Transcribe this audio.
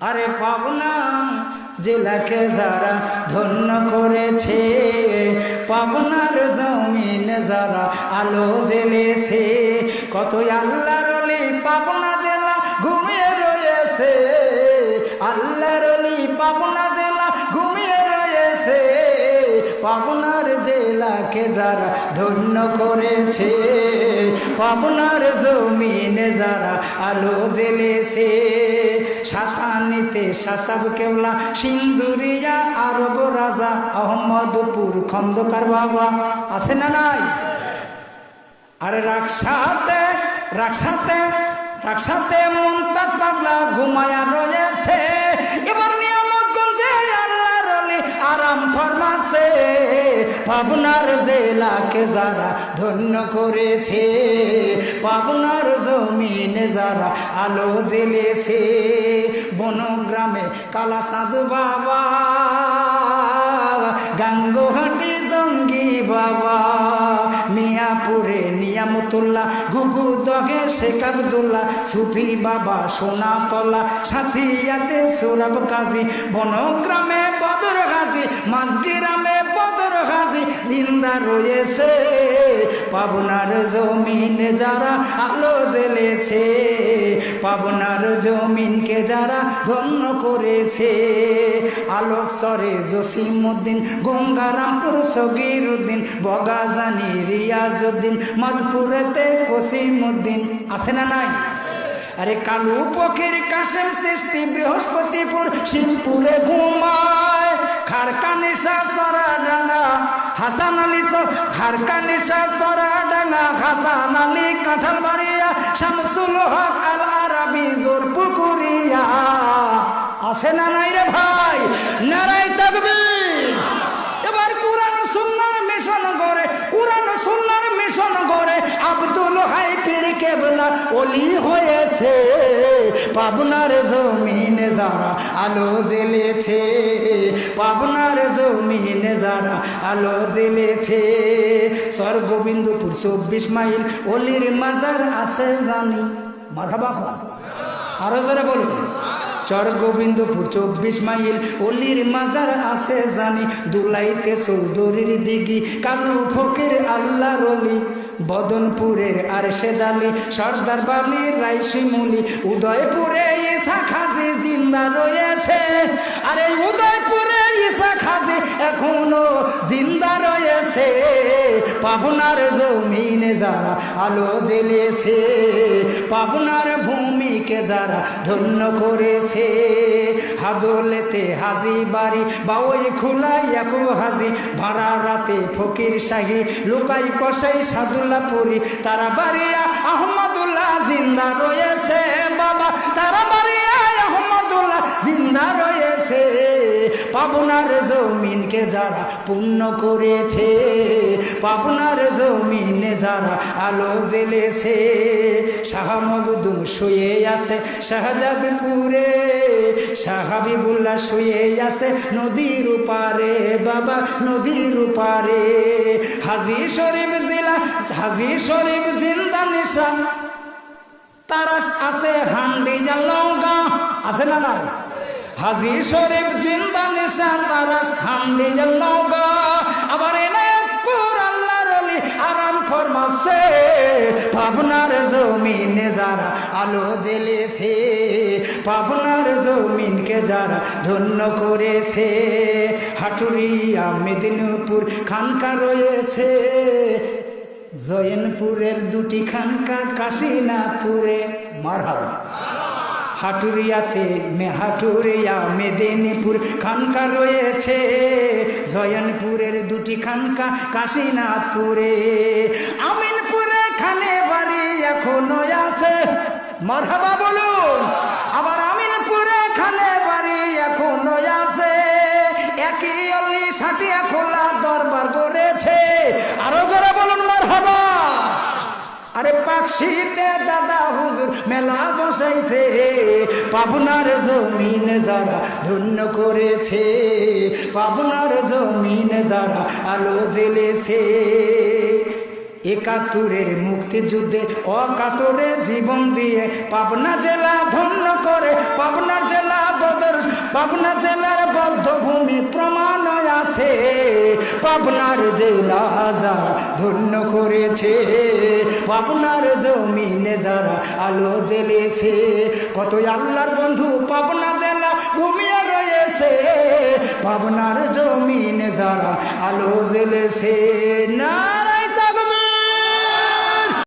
আরে পাবনা জেলাকে যারা ধন্য করেছে, পাবনার জমিন যারা আলো জ্বেলেছে কত আল্লাহর পাবনা জেলা ঘুমিয়ে রয়েছে। আল্লাহর পাবনা পাবনার জেলাকে যারা ধন্য করেছে, পাবনার জমিনে যারা আলো জ্বেলেছে শাসানিতে শাসাব কেবলা সিন্দুরিয়া, আরব রাজা, আহমদপুর খন্দকার বাবা, আছে না নাই? আরে রাকসাতে রাকসাতে রাকসাতে মমতাজ পাগলা ঘুমায়া রয়েছে। পাবনার জেলাকে যারা ধন্য করেছে, পাবনার জমিনে যারা আলো জেলেছে বনগ্রামে কালা সাজ বাবা, গাঙ্গোহাটি জঙ্গি বাবা, মিয়াপুরে নিয়ামতুল্লাহ গুগু দগে শেখ আবদুল্লাহ, সুফি বাবা, সোনাতলা, সাথিয়াতে সুরব কাজী, বনগ্রামে বদর গাজী মাঝগ্রামে জিন্দা রয়েছে। পাবনার জমিনে যারা আলো জ্বেলেছে, পাবনার জমিনকে যারা ধন্য করেছে। আলোক সরে জসিমুদ্দিন গঙ্গারামপুর সগির উদ্দিন বগাজানি রিয়াজউদ্দিন মধপুরেতে কসিমুদ্দিন আছে না নাই? আরে কালু পক্ষের কাশেম সৃষ্টি বৃহস্পতিপুর, শিবপুরে ঘুমায় খারকানিসা চরা ডাঙ্গা হাসান আলী খারকানিসা চরা ডাঙা হাসান আলী কাঁঠাল বাড়িয়া, শামসুল হক আল আরবি জোর পুকুরিয়া। আছে না নাই রে ভাই? নারাই থাকবি এবার কোরআন সুন্নার মিশন করে কোরআন সুন্নার মিশন করে আব্দুল হাই পীর কেবলা ওলি হয়েছে। পাবনার জমিনে যারা আলো জ্বেলেছে, পাবনার জমিনে যারা আলো জেলেছে জ্বেলেছে। স্বর্গবিন্দুপুর চব্বিশ মাইল অলির মাজার আছে জানি। মাথা বাবা আরও জোরে বলুন। চর গোবিন্দপুর চব্বিশ মাইল, অলির মাজার আছে জানি, দুলাইতে চৌধুরীর দিঘি, কালু ফকির আল্লাহ রলি বদনপুরের আর সেদালি সর্দার বালি রাইশিমুলি উদয়পুরে ইসা খাজি জিন্দা রয়েছে। আরে উদয়পুরে ইসা খাজি এখনও জিন্দা রয়েছে। পাবনার জমিনে যারা আলো জ্বেলেছে, পাবনার ভূমিকে যারা ধন্য করেছে। হাদলেতে হাজি বাড়ি, বাউই খুলাই একু হাজি, ভাড়া রাতে ফকির শাহী, লুকাই কষাই সাদুল্লাপুরি তারা বাড়িয়া আহমদুল্লাহ জিন্দা রয়েছে। পাবনার জমিনকে যারা পুণ্য করেছে, পাবনার জমিনে যারা আলো জ্বেলেছে শাহ মগুদুম শুয়ে আছে, শাহজাদপুরে, শাহাবিবুল্লাহ শুয়ে আছে, নদীর উপারে বাবা নদীর উপারে হাজি শরীফ জেলা, হাজি শরীফ জিন্দা নিশান তারা আছে হান্ডি লঙ্কা আছে না না হাজি শরীফ জিন্দা নিশান তারা হান্ডি লঙ্কা আবার এনায়তপুর আল্লাহর অলি আরাম ফরমাসে। পাবনার জমিনে যারা আলো জ্বেলেছে, পাবনার জমিনকে যারা ধন্য করেছে, হাটুরিয়া, মেদিনীপুর খানকা রয়েছে। জয়নপুরের দুটি খানকা, কাশীনাথপুরে মারহাবা। হাটুরিয়াতে হাটুরিয়া মেদিনীপুর খানকা রয়েছে। জয়নপুরের দুটি খানকা কাশীনাথপুরে। আমিনপুরে খানে বাড়ি এখনও আছে। মারহাবা বলুন, আবার আমিনপুরে খানে বাড়ি এখনও আছে। একই অল্লি সাটিয়া খোলা দরবার করেছে আরও যারা আরে পাকশিতে দাদা হুজুর মেলা বসাইছে পাবনার জমিন যারা ধন্য করেছে, পাবনার জমিন যারা আলো জ্বেলেছে। একাত্তরের মুক্তিযুদ্ধে অকাতরে জীবন দিয়ে পাবনা জেলা ধন্য করে, পাবনার জেলা বদল পাবনা জেলার বদ্ধভূমি প্রমাণ আছে। পাবনার জেলা লাজা ধন্য করেছে, পাবনার জমিনে যারা আলো জ্বেলেছে কত আল্লাহর বন্ধু পাবনা জেলা ঘুমিয়ে রয়েছে, পাবনার জমিনে যারা আলো জ্বেলেছে। না